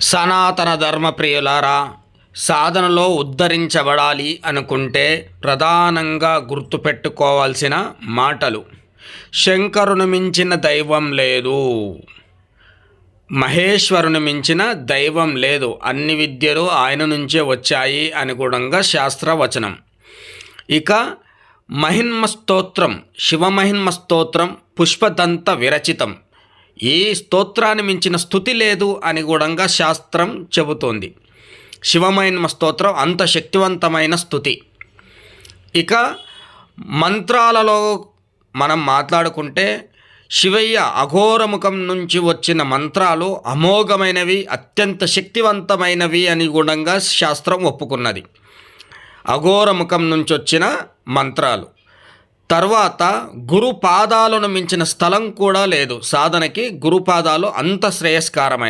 సనాతన ధర్మ ప్రియులారా సాధనలో ఉద్ధరించబడాలి అనుకుంటే ప్రధానంగా గుర్తుపెట్టుకోవాల్సిన మాటలు. శంకరును మించిన దైవం లేదు. మహేశ్వరుని మించిన దైవం లేదు. అన్ని విద్యలు ఆయన నుంచే వచ్చాయి అనుగుణంగా శాస్త్రవచనం. ఇక మహిన్మ స్తోత్రం శివమహిన్మ స్తోత్రం పుష్పదంత విరచితం. ఈ స్తోత్రాన్ని మించిన స్థుతి లేదు అని కూడా శాస్త్రం చెబుతోంది. శివమైన స్తోత్రం అంత శక్తివంతమైన స్థుతి. ఇక మంత్రాలలో మనం మాట్లాడుకుంటే శివయ్య అఘోరముఖం నుంచి వచ్చిన మంత్రాలు అమోఘమైనవి అత్యంత శక్తివంతమైనవి అని గుణంగా శాస్త్రం ఒప్పుకున్నది. అఘోరముఖం నుంచి వచ్చిన మంత్రాలు. తర్వాత గురు పాదాలను మించిన స్థలం కూడా లేదు. సాధనకి గురుపాదాలు అంత శ్రేయస్కారమైన